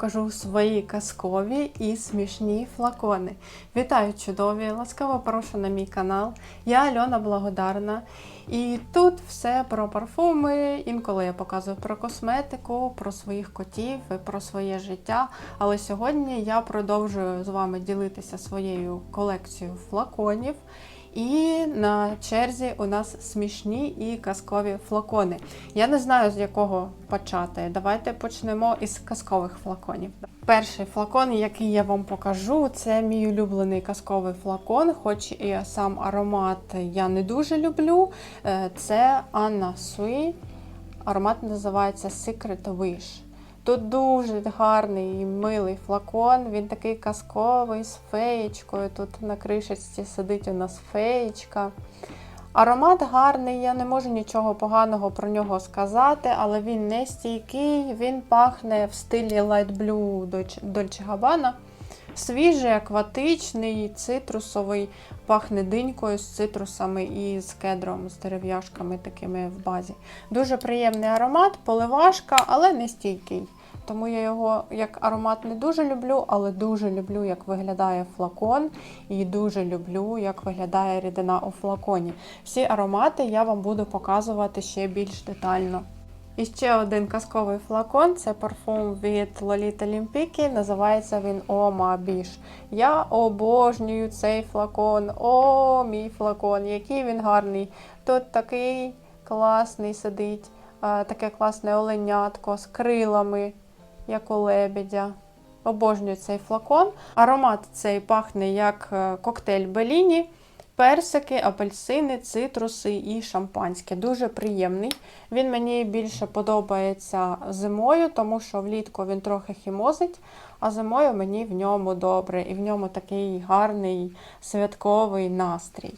Покажу свої казкові і смішні флакони. Вітаю, чудові! Ласкаво прошу на мій канал. Я Альона Благодарна. І тут все про парфуми. Інколи я показую про косметику, про своїх котів, про своє життя. Але сьогодні я продовжую з вами ділитися своєю колекцією флаконів. І на черзі у нас смішні і казкові флакони. Я не знаю, з якого почати. Давайте почнемо із казкових флаконів. Перший флакон, який я вам покажу, це мій улюблений казковий флакон, хоч і сам аромат я не дуже люблю. Е, Це Anna Sui. Аромат називається Secret Wish. Тут дуже гарний і милий флакон. Він такий казковий з феєчкою. Тут на кришечці сидить у нас феєчка. Аромат гарний, я не можу нічого поганого про нього сказати, але він не стійкий, він пахне в стилі Light Blue Dolce Gabbana. Свіжий, акватичний, цитрусовий, пахне динькою з цитрусами і з кедром, з дерев'яшками такими в базі. Дуже приємний аромат, поливашка, але не стійкий. Тому я його як аромат не дуже люблю, але дуже люблю, як виглядає флакон, і дуже люблю, як виглядає рідина у флаконі. Всі аромати я вам буду показувати ще більш детально. І ще один казковий флакон це парфум від Lolita Limpiki, називається він Ома Біш. Я обожнюю цей флакон. О, мій флакон, який він гарний. Тут такий класний сидить, таке класне оленятко з крилами, як у лебедя. Обожнюю цей флакон. Аромат цей пахне як е, коктейль Беліні. Персики, апельсини, цитруси і шампанське. Дуже приємний. Він мені більше подобається зимою, тому що влітку він трохи хімозить, а зимою мені в ньому добре. І в ньому такий гарний святковий настрій.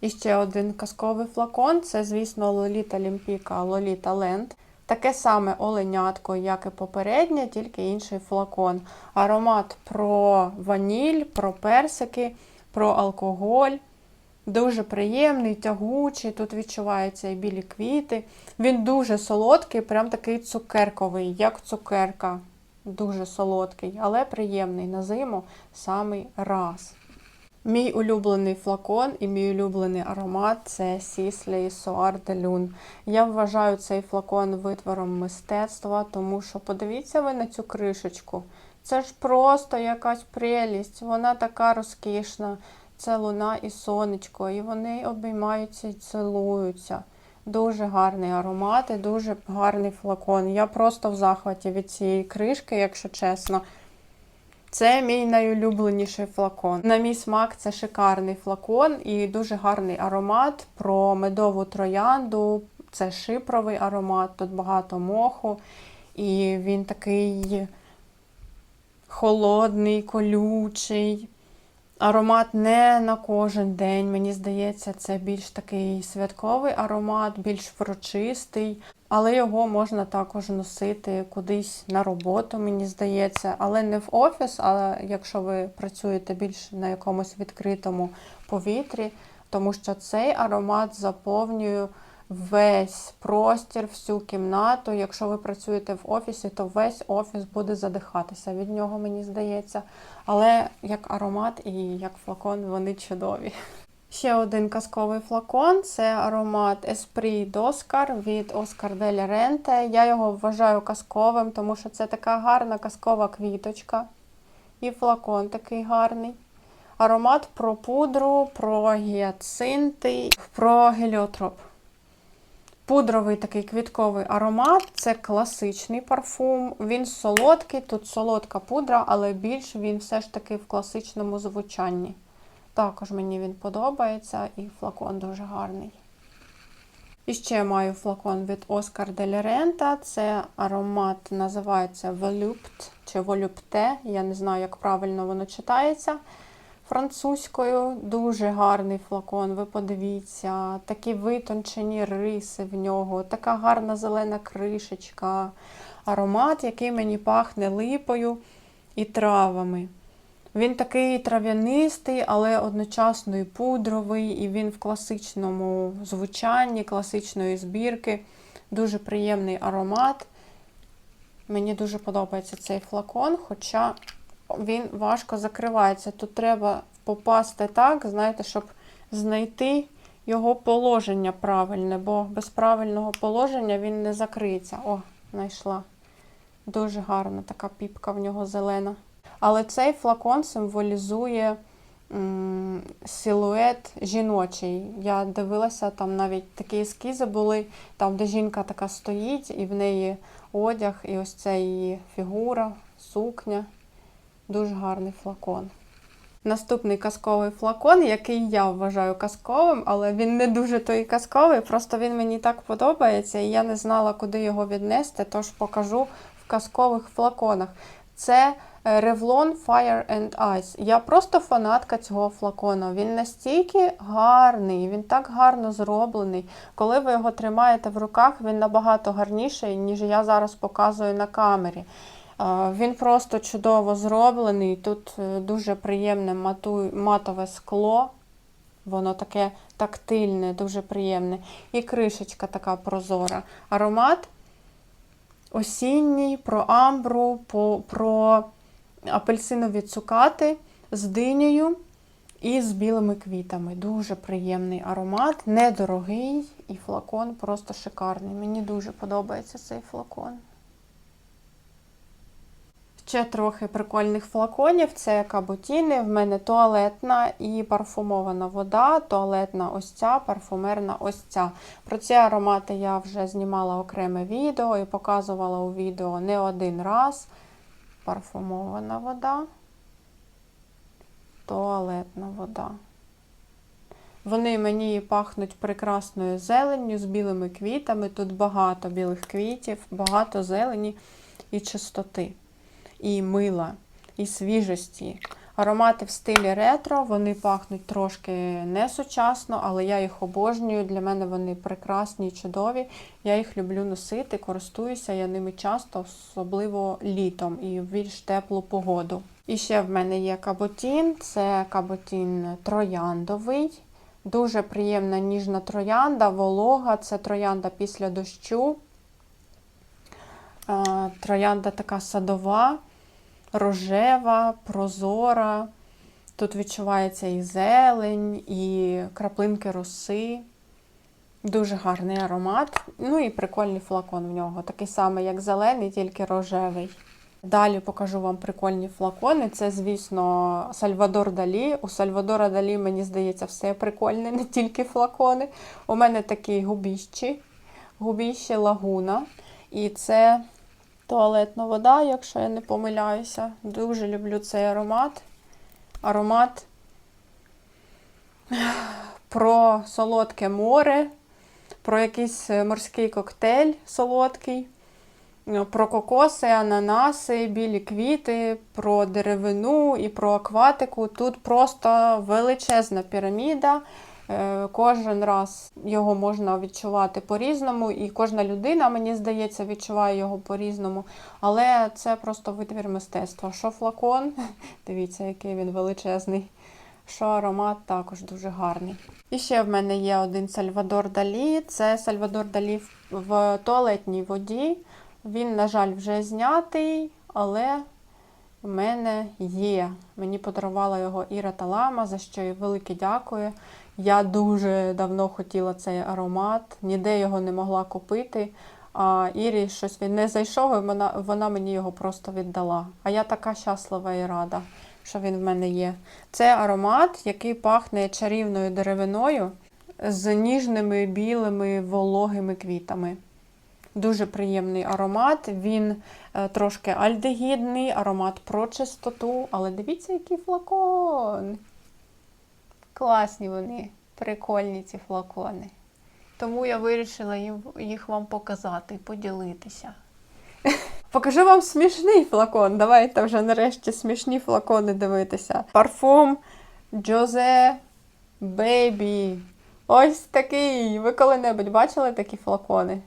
І ще один казковий флакон це, звісно, Лоліта Лімпіка, Лоліта Ленд. Таке саме оленятко, як і попереднє, тільки інший флакон. Аромат про ваніль, про персики про алкоголь. Дуже приємний, тягучий, тут відчуваються і білі квіти. Він дуже солодкий, прям такий цукерковий, як цукерка. Дуже солодкий, але приємний на зиму самий раз. Мій улюблений флакон і мій улюблений аромат це Sisley Soir de Lune. Я вважаю цей флакон витвором мистецтва, тому що подивіться ви на цю кришечку. Це ж просто якась прелість. Вона така розкішна. Це луна і сонечко, і вони обіймаються і цілуються. Дуже гарний аромат і дуже гарний флакон. Я просто в захваті від цієї кришки, якщо чесно. Це мій найулюбленіший флакон. На мій смак це шикарний флакон і дуже гарний аромат про медову троянду. Це шипровий аромат, тут багато моху. І він такий холодний, колючий. Аромат не на кожен день. Мені здається, це більш такий святковий аромат, більш врочистий, але його можна також носити кудись на роботу, мені здається, але не в офіс, а якщо ви працюєте більш на якомусь відкритому повітрі, тому що цей аромат заповнює весь простір, всю кімнату. Якщо ви працюєте в офісі, то весь офіс буде задихатися від нього, мені здається. Але як аромат і як флакон вони чудові. Ще один казковий флакон це аромат Esprit d'Oscar від Oscar de la Rente. Я його вважаю казковим, тому що це така гарна казкова квіточка. І флакон такий гарний. Аромат про пудру, про гіацинти, про геліотроп. Пудровий такий квітковий аромат це класичний парфум. Він солодкий, тут солодка пудра, але більш він все ж таки в класичному звучанні. Також мені він подобається і флакон дуже гарний. І ще маю флакон від de la Renta. Це аромат називається Volupte чи Volupte. Я не знаю, як правильно воно читається французькою. Дуже гарний флакон, ви подивіться, такі витончені риси в нього, така гарна зелена кришечка, аромат, який мені пахне липою і травами. Він такий трав'янистий, але одночасно і пудровий, і він в класичному звучанні, класичної збірки. Дуже приємний аромат. Мені дуже подобається цей флакон, хоча він важко закривається. Тут треба попасти так, знаєте, щоб знайти його положення правильне, бо без правильного положення він не закриється. О, знайшла. Дуже гарна така піпка в нього зелена. Але цей флакон символізує м, силует жіночий. Я дивилася, там навіть такі ескізи були, там, де жінка така стоїть, і в неї одяг, і ось це її фігура, сукня. Дуже гарний флакон. Наступний казковий флакон, який я вважаю казковим, але він не дуже той казковий, просто він мені так подобається, і я не знала, куди його віднести, тож покажу в казкових флаконах. Це е, Revlon Fire and Ice. Я просто фанатка цього флакона. Він настільки гарний, він так гарно зроблений. Коли ви його тримаєте в руках, він набагато гарніший, ніж я зараз показую на камері. Він просто чудово зроблений. Тут е, дуже приємне матове скло. Воно таке тактильне, дуже приємне. І кришечка така прозора. Аромат осінній, про амбру, про апельсинові цукати з динею і з білими квітами. Дуже приємний аромат, недорогий і флакон просто шикарний. Мені дуже подобається цей флакон. Ще трохи прикольних флаконів. Це каботіни. В мене туалетна і парфумована вода. Туалетна ось ця, парфумерна ось ця. Про ці аромати я вже знімала окреме відео і показувала у відео не один раз. Парфумована вода, туалетна вода. Вони мені пахнуть прекрасною зеленню з білими квітами. Тут багато білих квітів, багато зелені і чистоти і мила, і свіжості. Аромати в стилі ретро, вони пахнуть трошки не сучасно, але я їх обожнюю. Для мене вони прекрасні і чудові. Я їх люблю носити, користуюся я ними часто, особливо літом і в більш теплу погоду. І ще в мене є каботін, це каботін трояндовий. Дуже приємна ніжна троянда, волога, це троянда після дощу. Е, Троянда така садова, рожева, прозора. Тут відчувається і зелень, і краплинки роси. Дуже гарний аромат. Ну і прикольний флакон в нього. Такий самий, як зелений, тільки рожевий. Далі покажу вам прикольні флакони. Це, звісно, Сальвадор Далі. У Сальвадора Далі, мені здається, все прикольне, не тільки флакони. У мене такі губіщі, губіщі лагуна. І це туалетна вода, якщо я не помиляюся. Дуже люблю цей аромат. Аромат про солодке море, про якийсь морський коктейль солодкий, про кокоси, ананаси, білі квіти, про деревину і про акватику. Тут просто величезна піраміда. Е, Кожен раз його можна відчувати по-різному, і кожна людина, мені здається, відчуває його по-різному. Але це просто витвір мистецтва. Що флакон, дивіться, який він величезний. Що аромат також дуже гарний. І ще в мене є один Сальвадор Далі. Це Сальвадор Далі в- туалетній воді. Він, на жаль, вже знятий, але в мене є. Мені подарувала його Іра Талама, за що їй велике дякую. Я дуже давно хотіла цей аромат, ніде його не могла купити. А Ірі щось він не зайшов, і вона, вона мені його просто віддала. А я така щаслива і рада, що він в мене є. Це аромат, який пахне чарівною деревиною з ніжними білими вологими квітами. Дуже приємний аромат. Він е, трошки альдегідний, аромат про чистоту. Але дивіться, який флакон. Класні вони, прикольні ці флакони. Тому я вирішила їх вам показати поділитися. Покажу вам смішний флакон. Давайте вже нарешті смішні флакони дивитися. Парфум Джозе Бейбі. Ось такий. Ви коли-небудь бачили такі флакони?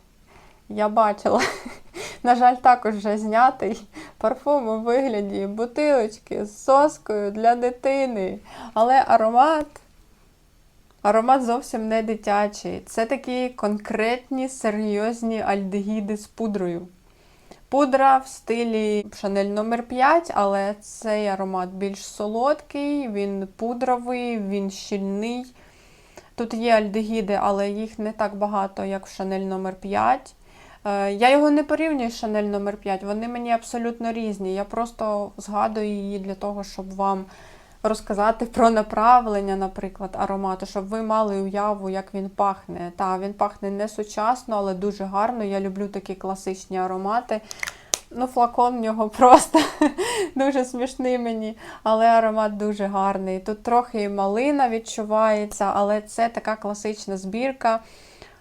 Я бачила. На жаль, також вже знятий парфум у вигляді бутилочки з соскою для дитини. Але аромат. Аромат зовсім не дитячий. Це такі конкретні серйозні альдегіди з пудрою. Пудра в стилі Шанель номер 5, але цей аромат більш солодкий, він пудровий, він щільний. Тут є альдегіди, але їх не так багато, як в Шанель номер 5. Е, Я його не порівнюю з Шанель номер 5, вони мені абсолютно різні. Я просто згадую її для того, щоб вам розказати про направлення, наприклад, аромату, щоб ви мали уяву, як він пахне. Та, він пахне не сучасно, але дуже гарно. Я люблю такі класичні аромати. Ну, флакон в нього просто дуже смішний мені, але аромат дуже гарний. Тут трохи і малина відчувається, але це така класична збірка.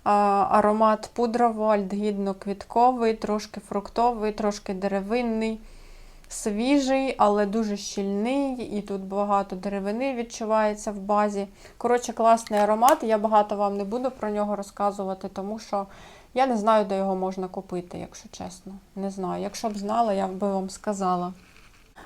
Аромат пудрово-альдгідно-квітковий, трошки фруктовий, трошки деревинний, свіжий, але дуже щільний. І тут багато деревини відчувається в базі. Коротше, класний аромат. Я багато вам не буду про нього розказувати, тому що я не знаю, де його можна купити, якщо чесно. Не знаю. Якщо б знала, я би вам сказала.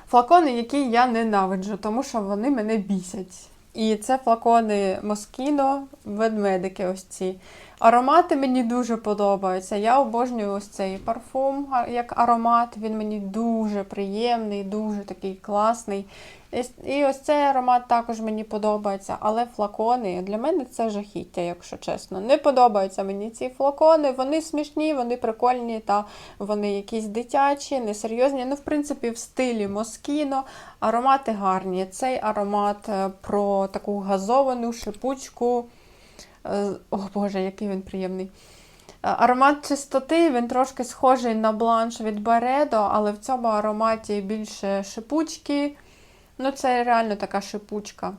Флакони, які я ненавиджу, тому що вони мене бісять. І це флакони Moschino, ведмедики ось ці. Аромати мені дуже подобаються. Я обожнюю ось цей парфум як аромат. Він мені дуже приємний, дуже такий класний. І ось цей аромат також мені подобається. Але флакони для мене це жахіття, якщо чесно. Не подобаються мені ці флакони. Вони смішні, вони прикольні, та вони якісь дитячі, несерйозні. Ну, в принципі, в стилі Moschino. Аромати гарні. Цей аромат е, про таку газовану шипучку. Е, О Боже, який він приємний. Е, Аромат чистоти, він трошки схожий на бланш від Баредо, але в цьому ароматі більше шипучки. Ну, це реально така шипучка.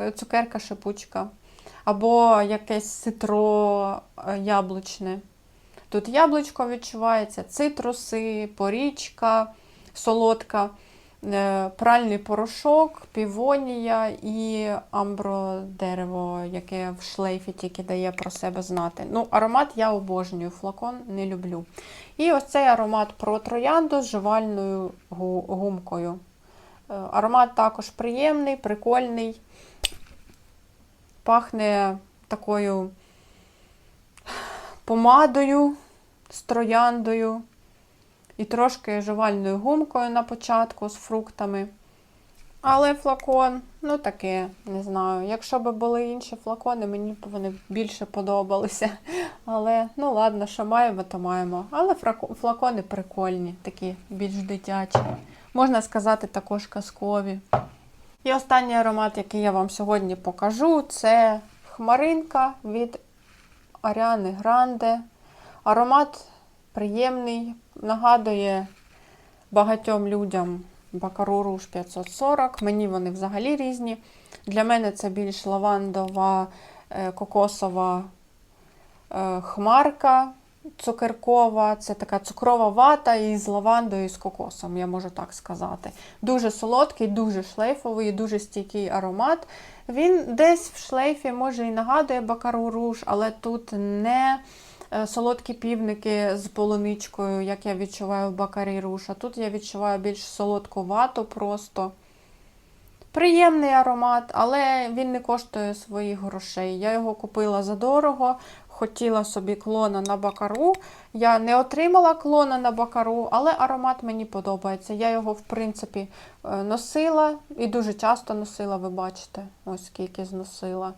Е, Цукерка шипучка. Або якесь ситро е, яблучне. Тут яблучко відчувається, цитруси, порічка солодка, пральний порошок, півонія і амбродерево, яке в шлейфі тільки дає про себе знати. Ну, аромат я обожнюю, флакон не люблю. І ось цей аромат про троянду з жувальною гумкою. Е, Аромат також приємний, прикольний. Пахне такою помадою з трояндою і трошки жувальною гумкою на початку з фруктами. Але флакон, ну таке, не знаю. Якщо б були інші флакони, мені б вони більше подобалися. Але ну ладно, що маємо, то маємо. Але флакони прикольні, такі більш дитячі. Можна сказати, також казкові. І останній аромат, який я вам сьогодні покажу, це хмаринка від Аріани Гранде. Аромат приємний, нагадує багатьом людям Бакару Руж 540. Мені вони взагалі різні. Для мене це більш лавандова, е, кокосова е, хмарка цукеркова. Це така цукрова вата із лавандою і з кокосом, я можу так сказати. Дуже солодкий, дуже шлейфовий, дуже стійкий аромат. Він десь в шлейфі може і нагадує Бакару Руж, але тут не солодкі півники з полуничкою, як я відчуваю в Бакарі Руж. А тут я відчуваю більш солодку вату просто. Приємний аромат, але він не коштує своїх грошей. Я його купила за дорого, хотіла собі клона на бакару. Я не отримала клона на бакару, але аромат мені подобається. Я його, в принципі, е, носила і дуже часто носила, ви бачите, ось скільки зносила.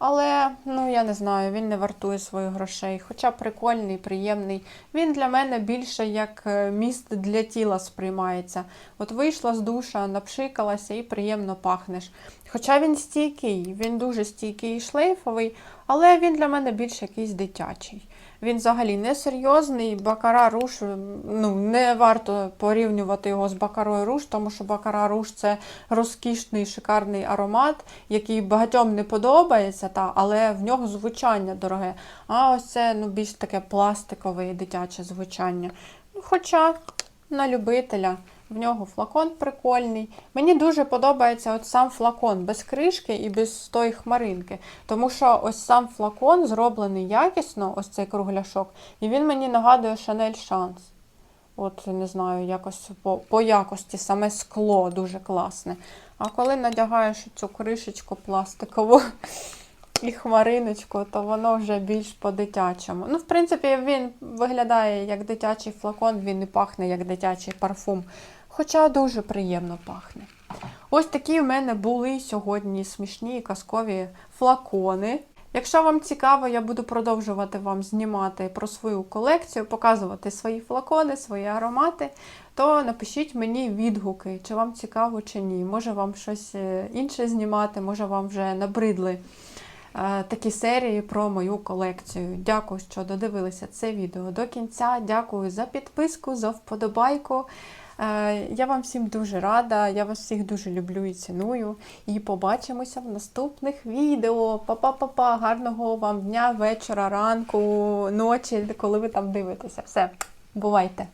Але, ну я не знаю, він не вартує своїх грошей. Хоча прикольний, приємний. Він для мене більше як е, міст для тіла сприймається. От вийшла з душа, напшикалася і приємно пахнеш. Хоча він стійкий, він дуже стійкий і шлейфовий, але він для мене більш якийсь дитячий. Він взагалі не серйозний. Бакара руш, ну не варто порівнювати його з Бакарою руш, тому що Бакара руш це розкішний, шикарний аромат, який багатьом не подобається, та, але в нього звучання дороге. А ось це ну, більш таке пластикове і дитяче звучання. Хоча на любителя. В нього флакон прикольний. Мені дуже подобається от сам флакон без кришки і без тої хмаринки. Тому що ось сам флакон зроблений якісно, ось цей кругляшок, і він мені нагадує Chanel Chance. От не знаю, якось по, по якості саме скло дуже класне. А коли надягаєш цю кришечку пластикову, і хмариночку, то воно вже більш по-дитячому. Ну, в принципі, він виглядає як дитячий флакон, він не пахне як дитячий парфум. Хоча дуже приємно пахне. Ось такі в мене були сьогодні смішні і казкові флакони. Якщо вам цікаво, я буду продовжувати вам знімати про свою колекцію, показувати свої флакони, свої аромати, то напишіть мені відгуки, чи вам цікаво, чи ні. Може вам щось е, інше знімати, може вам вже набридли е, такі серії про мою колекцію. Дякую, що додивилися це відео до кінця. Дякую за підписку, за вподобайку. Е, Я вам всім дуже рада, я вас всіх дуже люблю і ціную. І побачимося в наступних відео. Па-па-па-па, гарного вам дня, вечора, ранку, ночі, коли ви там дивитеся. Все, бувайте!